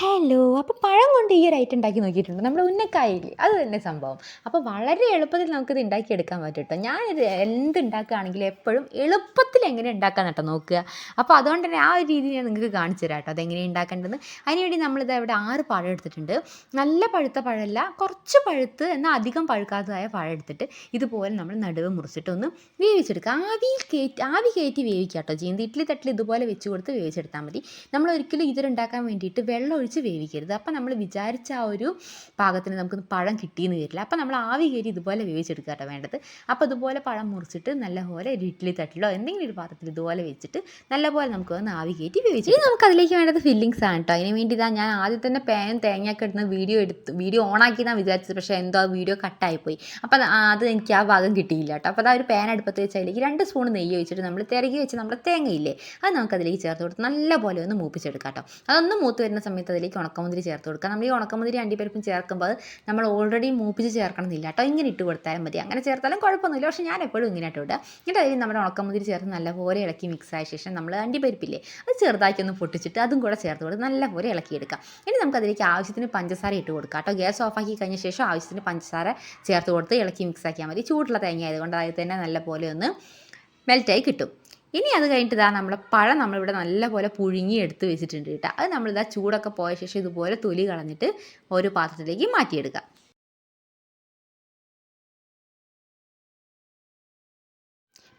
Hello അപ്പോൾ പഴം കൊണ്ട് ഈ ഒരു ഐറ്റം ഉണ്ടാക്കി നോക്കിയിട്ടുണ്ട്. നമ്മുടെ ഉന്നക്കായില്ലേ? അത് തന്നെ സംഭവം. അപ്പോൾ വളരെ എളുപ്പത്തിൽ നമുക്കിത് ഉണ്ടാക്കിയെടുക്കാൻ പറ്റും കേട്ടോ ഞാനിത് എന്ത് ഉണ്ടാക്കുകയാണെങ്കിലും എപ്പോഴും എളുപ്പത്തിൽ എങ്ങനെ ഉണ്ടാക്കാൻ കേട്ടോ നോക്കുക. അപ്പോൾ അതുകൊണ്ട് തന്നെ ആ ഒരു രീതി ഞാൻ നിങ്ങൾക്ക് കാണിച്ചു തരാം കേട്ടോ അതെങ്ങനെ ഉണ്ടാക്കേണ്ടതെന്ന്. അതിനുവേണ്ടി നമ്മളിത് ഇവിടെ ആറ് പഴം എടുത്തിട്ടുണ്ട്. നല്ല പഴുത്ത പഴമല്ല കുറച്ച് പഴുത്ത് എന്നാൽ അധികം പഴുക്കാത്തതായ പഴം എടുത്തിട്ട് ഇതുപോലെ നമ്മൾ നടുവ് മുറിച്ചിട്ട് ഒന്ന് വേവിച്ചെടുക്കുക. ആവി കയറ്റി ആവി കയറ്റി വേവിക്കുക കേട്ടോ ചെയ്യുന്നത്. ഇഡ്ഡലി തട്ടിൽ ഇതുപോലെ വെച്ച് കൊടുത്ത് വേവിച്ചെടുത്താൽ മതി. നമ്മൾ ഒരിക്കലും ഇതിലുണ്ടാക്കാൻ വേണ്ടിയിട്ട് വെള്ളം ഒഴിച്ച് വേവിക്കരുത്. അപ്പോൾ നമ്മൾ വിചാരിച്ച ആ ഒരു പാകത്തിന് നമുക്ക് പഴം കിട്ടിയെന്ന് വരില്ല അപ്പോൾ നമ്മൾ ആവി കയറി ഇതുപോലെ വേവിച്ചെടുക്കുക കേട്ടോ വേണ്ടത്. അപ്പോൾ ഇതുപോലെ പഴം മുറിച്ചിട്ട് നല്ലപോലെ ഒരു ഇഡ്ഡലി തട്ടിലോ എന്തെങ്കിലും ഒരു പാത്രത്തിൽ ഇതുപോലെ വെച്ചിട്ട് നല്ലപോലെ നമുക്ക് ഒന്ന് ആവി കയറ്റി വേവിച്ചു ഇനി നമുക്ക് അതിലേക്ക് വേണ്ടത് ഫില്ലിങ്സ് ആണ് കേട്ടോ അതിന് വേണ്ടി ഇതാ ഞാൻ ആദ്യം തന്നെ പേനും തേങ്ങയൊക്കെ ഇടുന്ന വീഡിയോ എടുത്ത് വീഡിയോ ഓണാക്കി എന്നാണ് വിചാരിച്ചത്. പക്ഷേ എന്തോ വീഡിയോ കട്ടായിപ്പോയി. അപ്പോൾ അത് എനിക്ക് ആ ഭാഗം കിട്ടിയില്ല കേട്ടോ അപ്പോൾ അതാ ഒരു പാൻ അടുപ്പത്ത് വെച്ച് അതിലേക്ക് രണ്ട് സ്പൂൺ നെയ്യ് ഒഴിച്ചിട്ട് നമ്മൾ തിരകി വെച്ച് നമ്മുടെ തേങ്ങയില്ലേ അത് നമുക്ക് അതിലേക്ക് ചേർത്ത് കൊടുത്ത് നല്ലപോലെ ഒന്ന് മൂപ്പിച്ചെടുക്കാം കേട്ടോ അതൊന്ന് മൂത്ത് വരുന്ന സമയത്ത് അതിലേക്ക് ഉണക്കമുന്തിരി ചേർത്ത് കൊടുക്കുക. നമ്മൾ ഈ ഉണക്കമുന്തിരി അണ്ടിപ്പരിപ്പും ചേർക്കുമ്പോൾ നമ്മൾ ഓൾറെഡി മൂപ്പിച്ച് ചേർക്കണമെന്നില്ല കേട്ടോ. ഇങ്ങനെ ഇട്ട് കൊടുത്താലും മതി. അങ്ങനെ ചേർത്താലും കുഴപ്പമൊന്നുമില്ല. പക്ഷേ ഞാൻ എപ്പോഴും ഇങ്ങനെ ഇട്ട് വിടുക എന്നിട്ട് അതിൽ നമ്മുടെ ഉണക്കമുന്തിരി ചേർത്ത് നല്ലപോലെ ഇളക്കി മിക്സ് ആയ ശേഷം നമ്മൾ അണ്ടിപ്പരിപ്പില്ലേ അത് ചെറുതാക്കി ഒന്ന് പൊട്ടിച്ചിട്ട് അതും കൂടെ ചേർത്ത് കൊടുത്ത് നല്ലപോലെ ഇളക്കിയെടുക്കാം ഇനി നമുക്ക് അതിലേക്ക് ആവശ്യത്തിന് പഞ്ചസാര ഇട്ട് കൊടുക്കാം കേട്ടോ. ഗ്യാസ് ഓഫാക്കി കഴിഞ്ഞ ശേഷം ആവശ്യത്തിന് പഞ്ചസാര ചേർത്ത് കൊടുത്ത് ഇളക്കി മിക്സ് ആക്കിയാൽ മതി. ചൂടുള്ള തേങ്ങ ആയതുകൊണ്ട് അതിൽ തന്നെ നല്ലപോലെ ഒന്ന് മെൽറ്റായി കിട്ടും. ഇനി അത് കഴിഞ്ഞിട്ട് ഇതാ നമ്മുടെ പഴം നമ്മളിവിടെ നല്ലപോലെ പുഴുങ്ങി എടുത്ത് വെച്ചിട്ടുണ്ട് കേട്ടോ. അത് നമ്മളിതാ ചൂടൊക്കെ പോയ ശേഷം ഇതുപോലെ തൊലി കളഞ്ഞിട്ട് ഒരു പാത്രത്തിലേക്ക് മാറ്റിയെടുക്കുക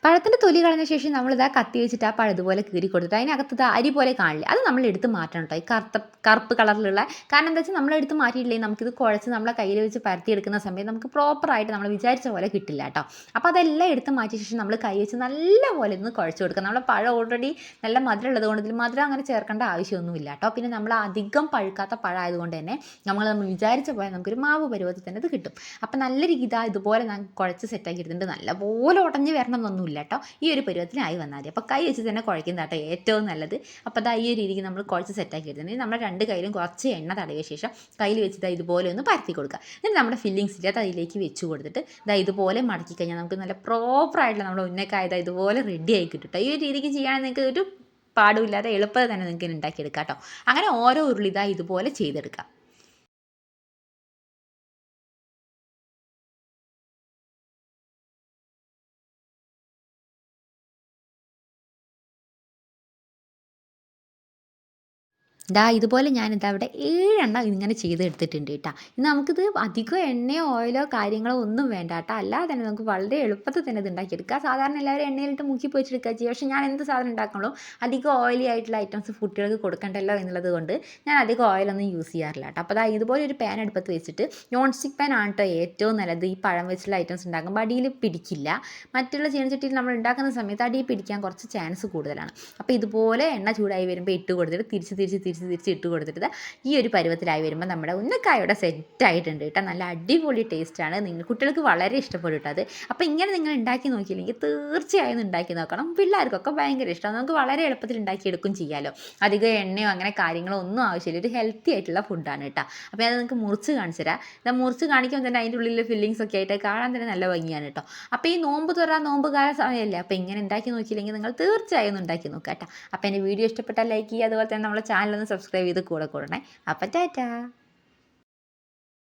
പഴത്തിന്റെ തൊലി കളഞ്ഞ ശേഷം നമ്മളിതാ കത്തി വെച്ചിട്ട് ആ പഴം പോലെ കീറി കൊടുത്തിട്ട് അതിനകത്ത് അരി പോലെ കാണില്ല? അത് നമ്മൾ എടുത്ത് മാറ്റണം കേട്ടോ ഈ കറുത്ത കറുപ്പ് കളറിലുള്ള. കാരണം എന്താ വെച്ചാൽ നമ്മൾ എടുത്ത് മാറ്റിയിട്ടില്ലെങ്കിൽ നമുക്കിത് കുഴച്ച് നമ്മളെ കയ്യിൽ വെച്ച് പരത്തിയെടുക്കുന്ന സമയത്ത് നമുക്ക് പ്രോപ്പറായിട്ട് നമ്മൾ വിചാരിച്ച പോലെ കിട്ടില്ല കേട്ടോ അപ്പോൾ അതെല്ലാം എടുത്ത് മാറ്റിയ ശേഷം നമ്മൾ കൈ വെച്ച് നല്ല പോലെ ഒന്ന് കുഴച്ച് കൊടുക്കുക നമ്മളെ പഴം ഓൾറെഡി നല്ല മധുരം ഉള്ളത് കൊണ്ട് ഇതിൽ മധുരം അങ്ങനെ ചേർക്കേണ്ട ആവശ്യമൊന്നുമില്ല കേട്ടോ പിന്നെ നമ്മൾ അധികം പഴുക്കാത്ത പഴമായത് ആയതുകൊണ്ട് തന്നെ നമ്മൾ നമ്മൾ വിചാരിച്ച പോലെ നമുക്കൊരു മാവ് പരുവത്തിൽ തന്നെ ഇത് കിട്ടും. അപ്പോൾ നല്ല രീതി ഇതാ ഇതുപോലെ ഞാൻ കുഴച്ച് സെറ്റാക്കി എടുത്തിട്ടുണ്ട്. നല്ലപോലെ ഉടഞ്ഞ് വരണം എന്നൊന്നുമില്ല. കേട്ടോ ഈ ഒരു പരുവത്തിനായി വന്നാൽ മതി. അപ്പോൾ കൈ വെച്ച് തന്നെ കുഴക്കുന്ന കേട്ടോ ഏറ്റവും നല്ലത്. അപ്പോൾ അതാ ഈ ഒരു രീതിക്ക് നമ്മൾ കുഴച്ച് സെറ്റാക്കി എടുത്തിട്ടുണ്ട്. നമ്മൾ രണ്ട് കയ്യിലും കുറച്ച് എണ്ണ തടവിയ ശേഷം കയ്യിൽ വെച്ചിട്ട് ഇതാ ഇതുപോലെ ഒന്ന് പരത്തി കൊടുക്കുക. എന്നിട്ട് നമ്മുടെ ഫില്ലിങ്സ് ഇല്ല അതിലേക്ക് വെച്ച് കൊടുത്തിട്ട് ഇതാ ഇതുപോലെ മടക്കി കഴിഞ്ഞാൽ നമുക്ക് നല്ല പ്രോപ്പറായിട്ടുള്ള നമ്മുടെ ഉന്നക്കായത് ഇതുപോലെ റെഡി ആയി കിട്ടും കേട്ടോ ഈ ഒരു രീതിക്ക് ചെയ്യുകയാണെങ്കിൽ നിങ്ങൾക്ക് ഒരു പാടുമില്ലാതെ എളുപ്പത്തിൽ തന്നെ നിങ്ങൾക്ക് ഉണ്ടാക്കിയെടുക്കാം കേട്ടോ അങ്ങനെ ഓരോ ഉരുളി ഇതാ ഇതുപോലെ ചെയ്തെടുക്കാം. ദാ ഇതുപോലെ ഞാനിതാ അവിടെ ഏഴെണ്ണം ഇങ്ങനെ ചെയ്തെടുത്തിട്ടുണ്ട് കേട്ടോ. ഇനി നമുക്കിത് അധികം എണ്ണയോ ഓയിലോ കാര്യങ്ങളോ ഒന്നും വേണ്ട കേട്ടോ. അല്ലാതെ തന്നെ നമുക്ക് വളരെ എളുപ്പത്തിൽ തന്നെ ഇത് ഉണ്ടാക്കിയെടുക്കുക സാധാരണ എല്ലാവരും എണ്ണയിലിട്ട് മുക്കി പൊരിച്ചെടുക്കുക ചെയ്യും. പക്ഷേ ഞാൻ എന്ത് സാധനം ഉണ്ടാക്കണോ അധികം ഓയിലി ആയിട്ടുള്ള ഐറ്റംസ് കുട്ടികൾക്ക് കൊടുക്കണ്ടല്ലോ എന്നുള്ളത് കൊണ്ട് ഞാൻ അധികം ഓയിലൊന്നും യൂസ് ചെയ്യാറില്ല കേട്ടോ. അപ്പോൾ അതാ ഇതുപോലെ ഒരു പാൻ എടുപ്പത്ത് വെച്ചിട്ട് നോൺ സ്റ്റിക്ക് പാൻ ആണ് കേട്ടോ ഏറ്റവും നല്ലത്. ഈ പഴം വെച്ചുള്ള ഐറ്റംസ് ഉണ്ടാക്കുമ്പോൾ അടിയിൽ പിടിക്കില്ല. മറ്റുള്ള ചീനച്ചട്ടിയിൽ നമ്മൾ ഉണ്ടാക്കുന്ന സമയത്ത് അടിയിൽ പിടിക്കാൻ കുറച്ച് ചാൻസ് കൂടുതലാണ്. അപ്പോൾ ഇതുപോലെ എണ്ണ ചൂടായി വരുമ്പോൾ ഇട്ട് കൊടുത്തിട്ട് തിരിച്ച് തിരിച്ച് തിരിച്ച് തിരിച്ച് ഇട്ട് കൊടുത്തിട്ട് ഈ ഒരു പരുവത്തിലായി വരുമ്പോൾ നമ്മുടെ ഉന്നക്കായോടെ സെറ്റ് ആയിട്ടുണ്ട് കേട്ടോ. നല്ല അടിപൊളി ടേസ്റ്റാണ് നിങ്ങൾ കുട്ടികൾക്ക് വളരെ ഇഷ്ടപ്പെടും കേട്ടോ അത്. അപ്പോൾ ഇങ്ങനെ നിങ്ങൾ ഉണ്ടാക്കി നോക്കിയില്ലെങ്കിൽ തീർച്ചയായും ഉണ്ടാക്കി നോക്കണം. പിള്ളേർക്കൊക്കെ ഭയങ്കര ഇഷ്ടമാണ് നമുക്ക് വളരെ എളുപ്പത്തിൽ ഉണ്ടാക്കിയെടുക്കും ചെയ്യാമല്ലോ അധികം എണ്ണയോ അങ്ങനെ കാര്യങ്ങളോ ഒന്നും ആവശ്യമില്ല. ഒരു ഹെൽത്തി ആയിട്ടുള്ള ഫുഡാണ് കേട്ടോ. അപ്പോൾ അത് നിങ്ങൾക്ക് മുറിച്ച് കാണിച്ചു തരാം. ഇത് മുറിച്ച് കാണിക്കുമ്പോൾ തന്നെ അതിന്റെ ഉള്ളിൽ ഫില്ലിങ്സ് ഒക്കെ ആയിട്ട് കാണാൻ തന്നെ നല്ല ഭംഗിയാണ് കേട്ടോ. അപ്പോൾ ഈ നോമ്പ് തുറ നോമ്പ് കാല സമയമല്ലേ അപ്പോൾ ഇങ്ങനെ ഉണ്ടാക്കി നോക്കിയില്ലെങ്കിൽ നിങ്ങൾ തീർച്ചയായും ഉണ്ടാക്കി നോക്കാം കേട്ടോ. അപ്പോൾ എന്റെ വീഡിയോ ഇഷ്ടപ്പെട്ടാൽ ലൈക്ക് ചെയ്യുക. അതുപോലെ തന്നെ നമ്മുടെ ചാനൽ ഒന്ന് സബ്സ്ക്രൈബ് ചെയ്ത് കൂടെ കൂടണേ. അപ്പോൾ ടാറ്റാ.